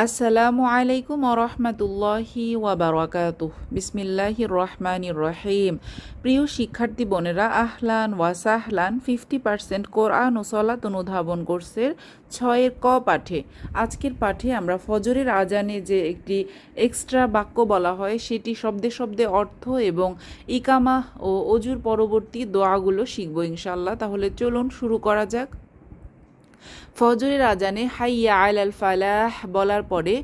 আসসালামু আলাইকুম রহমতুল্লাহি ওয়াবারাকাতুহ। বিসমিল্লাহির রহমানির রহিম প্রিয় শিক্ষার্থী বোনেরা, আহলান ওয়াসাহলান ফিফটি পার্সেন্ট কোরআন ও সলাত অনুধাবন কোর্সের ছয়ের ক পাঠে। আজকের পাঠে আমরা ফজরের আজানে যে একটি এক্সট্রা বাক্য বলা হয়, সেটি শব্দে শব্দে অর্থ এবং ইকামা ও অজুর পরবর্তী দোয়াগুলো শিখব ইনশাল্লাহ তাহলে চলুন শুরু করা যাক। ফজরের আজানে হাইয়া আল আল ফালাহ বলার পরে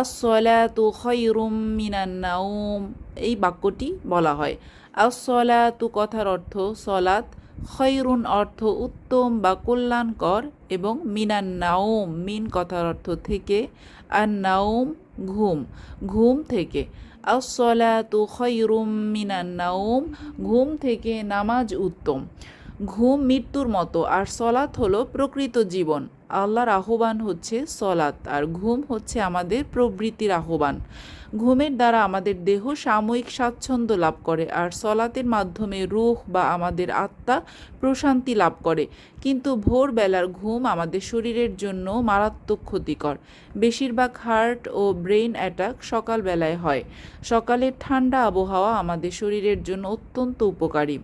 আসলাতু খৈরুম মিনান নাউম এই বাক্যটি বলা হয়। আসলাতু কথার অর্থ সলাত খৈরুন অর্থ উত্তম বা কল্যাণকর এবং মিনান নাউম মিন কথার অর্থ থেকে আর নাউম ঘুম ঘুম থেকে। আসলাতু খৈরুম মিনান নাউম ঘুম থেকে নামাজ উত্তম। ঘুম মৃত্যুর মতো, আর সলাৎ হলো প্রকৃত জীবন। আল্লাহর আহ্বান হচ্ছে সলাৎ, আর ঘুম হচ্ছে আমাদের প্রবৃত্তির আহ্বান। ঘুমের দ্বারা আমাদের দেহ সাময়িক স্বাচ্ছন্দ্য লাভ করে, আর সলাতের মাধ্যমে রুহ বা আমাদের আত্মা প্রশান্তি লাভ করে। কিন্তু ভোরবেলার ঘুম আমাদের শরীরের জন্য মারাত্মক ক্ষতিকর। বেশিরভাগ হার্ট ও ব্রেন অ্যাটাক সকালবেলায় হয়। সকালের ঠান্ডা আবহাওয়া আমাদের শরীরের জন্য অত্যন্ত উপকারী।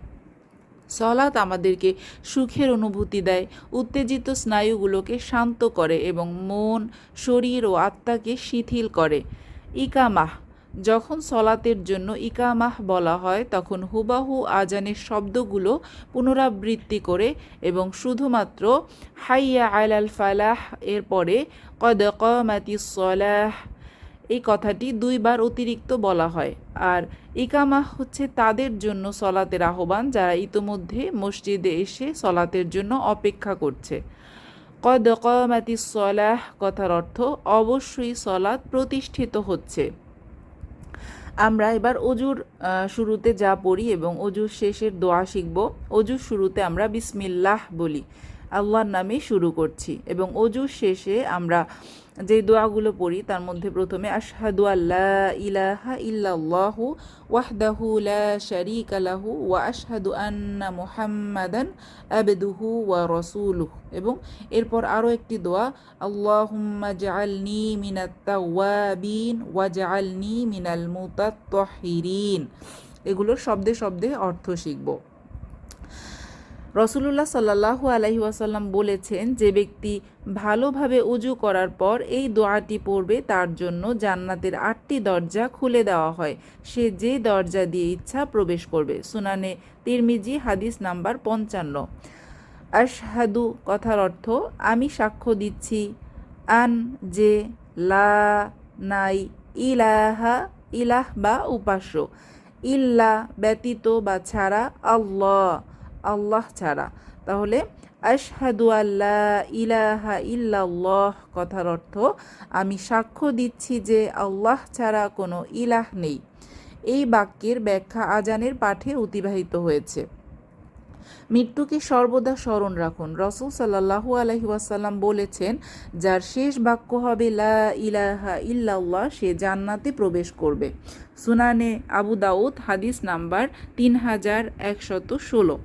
সলাৎ আমাদেরকে সুখের অনুভূতি দেয়। উত্তেজিত স্নায়ুগুলোকে শান্ত করে এবং মন, শরীর ও আত্মাকে শিথিল করে। ইকামাহ। যখন সলাতের জন্য ইকামাহ বলা হয়, তখন হুবাহু আজানের শব্দগুলো পুনরাবৃত্তি করে এবং শুধুমাত্র হাইয়া আলাল ফালাহ এর পরে কদ কমাতি সলাহ এই কথাটি দুইবার অতিরিক্ত বলা হয়। আর ইকামা হচ্ছে তাদের জন্য সলাতের আহ্বান, যারা ইতোমধ্যে মসজিদে এসে সলাতের জন্য অপেক্ষা করছে। কদ কমাতি সলাহ, কথার অর্থ অবশ্যই সলাৎ প্রতিষ্ঠিত হচ্ছে। আমরা এবার অজুর শুরুতে যা পড়ি এবং অজুর শেষের দোয়া শিখব। অজুর শুরুতে আমরা বিসমিল্লাহ বলি। আল্লাহর নামে শুরু করছি এবং অজুর শেষে আমরা যে দোয়াগুলো পড়ি তার মধ্যে প্রথমে আশহাদু আল্লাহ ইলাহা ইল্লাল্লাহু ওয়াহদাহু লা শারীকা লাহু ওয়া আশহাদু আন্না মুহাম্মাদান আবদুহু ওয়া রাসূলুহু এবং এরপর আরও একটি দোয়া, আল্লাহুম্মা জাআলনি মিনাত তাওয়াবিন ওয়া জাআলনি মিনাল মুতাত্তাহিরিন। এগুলোর শব্দে শব্দে অর্থ শিখব। রসুল্লাহ সাল্লাহু আলহি ওয়াসাল্লাম বলেছেন, যে ব্যক্তি ভালোভাবে উজু করার পর এই দোয়াটি পড়বে, তার জন্য জান্নাতের আটটি দরজা খুলে দেওয়া হয়। সে যে দরজা দিয়ে ইচ্ছা প্রবেশ করবে। সুনানে তিরমিজি, হাদিস নাম্বার পঞ্চান্ন। আশহাদু, কথার অর্থ, আমি সাক্ষ্য দিচ্ছি আন যে লা নাই ইলাহা ইলাহ বা উপাস্য। ইল্লা ব্যতীত বা ছাড়া আল্লাহ আল্লাহ ছাড়া। তাহলে আশহাদু আল্লাহ ইলাহা ইল্লাল্লাহ কথার অর্থ, আমি সাক্ষ্য দিচ্ছি যে আল্লাহ ছাড়া কোনো ইলাহ নেই। এই বাক্যের ব্যাখ্যা আজানের পাঠে অতিবাহিত হয়েছে। মৃত্যুকে সর্বদা স্মরণ রাখুন। রসুল সাল্লাহু আলহি বলেছেন, যার শেষ বাক্য হবে লা ইলাহা ইল্লাল্লাহ, সে জান্নাতে প্রবেশ করবে। সুনানে আবু দাউদ, হাদিস নাম্বার তিন হাজার একশত ষোলো।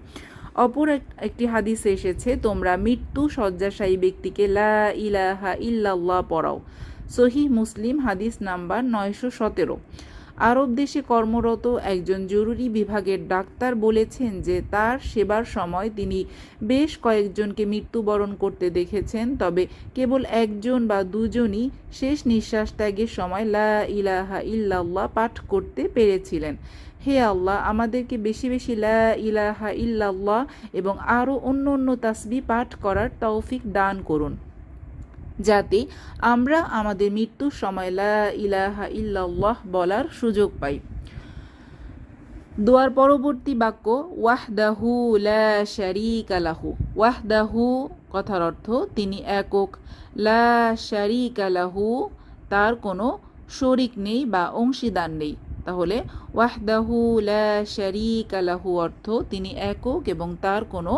অপর একটি হাদিসে এসেছে, তোমরা মৃত্যু শয্যাশায়ী ব্যক্তিকে লা ইলাহা ইল্লাল্লাহ পড়াও। সহি মুসলিম হাদিস নাম্বার নয়শো সতেরো। আরব দেশে কর্মরত একজন জরুরি বিভাগের ডাক্তার বলেছেন যে তার সেবার সময় তিনি বেশ কয়েকজনকে মৃত্যুবরণ করতে দেখেছেন, তবে কেবল একজন বা দুজনই শেষ নিঃশ্বাস ত্যাগের সময় লা ইলাহা ইল্লাল্লাহ পাঠ করতে পেরেছিলেন। হে আল্লাহ, আমাদেরকে বেশি বেশি লা ইলাহা ইল্লাল্লাহ এবং আরও অন্য অন্য তাসবি পাঠ করার তৌফিক দান করুন। যাতে আমরা আমাদের মৃত্যুর সময় লা ইলাহা ইল্লাল্লাহ বলার সুযোগ পাই। দোয়ার পরবর্তী বাক্য, ওয়াহদাহু লা শারিকা লাহু। ওয়াহদাহু কথার অর্থ তিনি একক। লা শারিকা তার কোনো শরিক নেই বা অংশীদার নেই। তাহলে ওয়াহদাহু লা শারিক আলাহু অর্থ তিনি একক এবং তার কোনো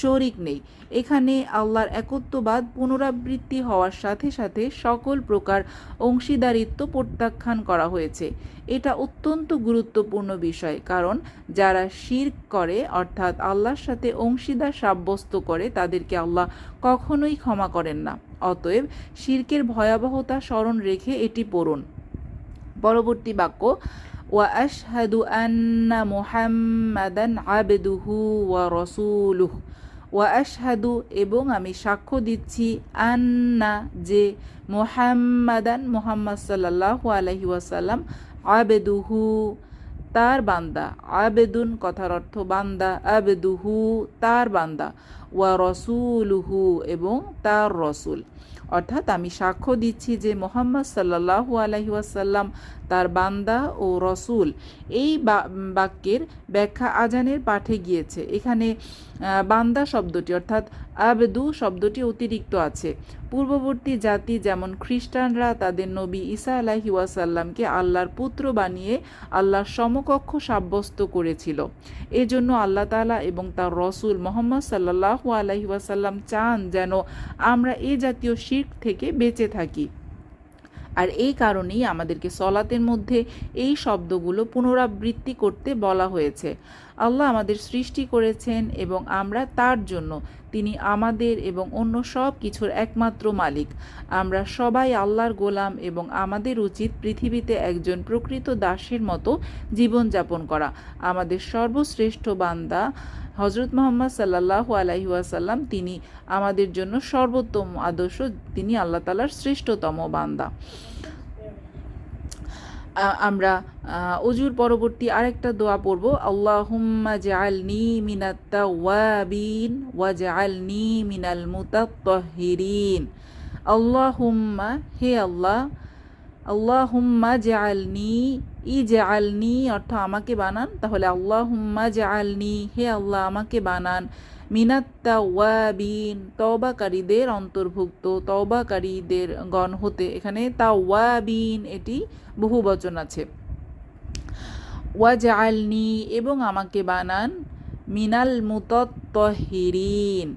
শরিক নেই। এখানে আল্লাহর একত্ববাদ পুনরাবৃত্তি হওয়ার সাথে সাথে সকল প্রকার অংশীদারিত্ব প্রত্যাখ্যান করা হয়েছে। এটা অত্যন্ত গুরুত্বপূর্ণ বিষয়, কারণ যারা শির করে, অর্থাৎ আল্লাহর সাথে অংশীদার সাব্যস্ত করে, তাদেরকে আল্লাহ কখনোই ক্ষমা করেন না। অতএব শির্কের ভয়াবহতা স্মরণ রেখে এটি পড়ুন। পরবর্তী বাক্য, ওয়া আশহাদু আন্না মুহাম্মাদান আবদুহু ওয়া রসুলুহ। ওয়া আশহাদু, এবং আমি সাক্ষ্য দিচ্ছি আন্না যে মোহাম্মাদান মোহাম্মদ সাল্লাল্লাহু আলাইহি ওয়াসাল্লাম আবেদুহু, তার বান্দা। আবেদুন কথার অর্থ বান্দা। আবেদুহু, তার বান্দা। ওয়া রসুলুহু, এবং তার রসুল। অর্থাৎ আমি সাক্ষ্য দিচ্ছি যে মোহাম্মদ সাল্লাহু আলহি ওয়াসাল্লাম তার বান্দা ও রসুল এই বাক্যের ব্যাখ্যা আজানের পাঠে গিয়েছে। এখানে বান্দা শব্দটি অর্থাৎ আবেদু শব্দটি অতিরিক্ত আছে। পূর্ববর্তী জাতি যেমন খ্রিস্টানরা তাদের নবী ঈসা আলাহি ওয়াসাল্লামকে আল্লাহর পুত্র বানিয়ে আল্লাহর সমকক্ষ সাব্যস্ত করেছিল। এজন্য আল্লাহ তাআলা এবং তার রসুল মোহাম্মদ সাল্লাহু আলহি ওয়াসাল্লাম চান যেন আমরা এ জাতীয় শির্ক থেকে বেঁচে থাকি। আর এই কারণেই আমাদেরকে সলাতের মধ্যে এই শব্দগুলো পুনরাবৃত্তি করতে বলা হয়েছে। আল্লাহ আমাদের সৃষ্টি করেছেন এবং আমরা তার জন্য তিনি আমাদের এবং অন্য সব কিছুর একমাত্র মালিক। আমরা সবাই আল্লাহর গোলাম এবং আমাদের উচিত পৃথিবীতে একজন প্রকৃত দাসের মতো জীবনযাপন করা। আমাদের সর্বশ্রেষ্ঠ বান্দা হজরত মোহাম্মদ সাল্লাহু আলাইহি ওয়াসাল্লাম, তিনি আমাদের জন্য সর্বোত্তম আদর্শ, তিনি আল্লাহ তালার শ্রেষ্ঠতম বান্দা। আমরা অজুর পরবর্তী আরেকটা দোয়া পড়ব। আল্লাহুম্মা জাআলনি মিনাত তাওয়াবিন ওয়া জাআলনি মিনাল মুতাত্তাহিরিন। আল্লাহুম্মা, হে আল্লাহ, আল্লাহুম্মা জাআলনি, ই জাআলনি অর্থ আমাকে বানান, তাহলে আল্লাহুম্মা জাআলনি, হে আল্লাহ, আমাকে বানান। মিনাত্তা ওয়াবিন তওবাকারীদের অন্তর্ভুক্ত, তওবাকারীদের গণ হতে। এখানে তাওয়াবিন, এটি বহু বচন আছে। ওয়াজআলনি, এবং আমাকে বানান মিনাল মুতাত্তাহিরিন,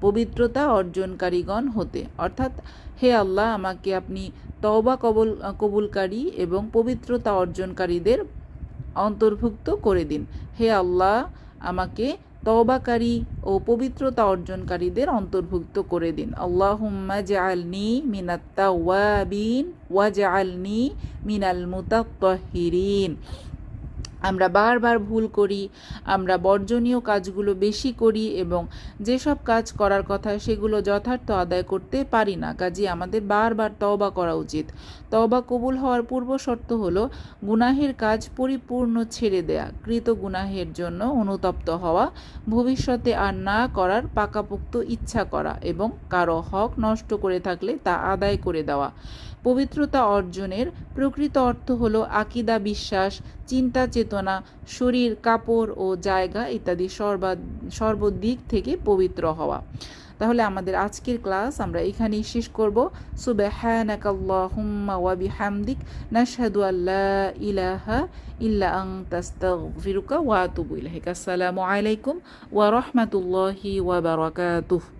পবিত্রতা অর্জনকারীগণ হতে। অর্থাৎ, হে আল্লাহ, আমাকে আপনি তওবা কবুল, কবুলকারী এবং পবিত্রতা অর্জনকারীদের অন্তর্ভুক্ত করে দিন। হে আল্লাহ আমাকে তবাকারী ও পবিত্রতা অর্জনকারীদের অন্তর্ভুক্ত করে দিন। আল্লাহুম্মা জালনি মিনাত্তা ওয়াবিন ওয়া জাআলনি মিনাল মুতাত্তাহিরিন। আমরা বারবার ভুল করি, আমরা বর্জনীয় কাজগুলো বেশি করি এবং যেসব কাজ করার কথা সেগুলো যথার্থ আদায় করতে পারি না। কাজে আমাদের বারবার তওবা করা উচিত। তওবা কবুল হওয়ার পূর্ব শর্ত হলো গুনাহের কাজ পরিপূর্ণ ছেড়ে দেয়া, কৃত গুনাহের জন্য অনুতপ্ত হওয়া, ভবিষ্যতে আর না করার পাকাপোক্ত ইচ্ছা করা এবং কারও হক নষ্ট করে থাকলে তা আদায় করে দেওয়া। পবিত্রতা অর্জনের প্রকৃত অর্থ হলো আকিদা, বিশ্বাস চিন্তা, চেতনা, শরীর, কাপড় ও জায়গা ইত্যাদি সর্বা, সর্বদিক থেকে পবিত্র হওয়া। তাহলে আমাদের আজকের ক্লাস আমরা এখানেই শেষ করব। সুবহানাকাল্লাহুম্মা ওয়া বিহামদিক। নাশহাদু আল্লা ইলাহা ইল্লা আনতা, আস্তাগফিরুকা আসসালামু আলাইকুম ওয়া রাহমাতুল্লাহি ওয়া বারাকাতুহু।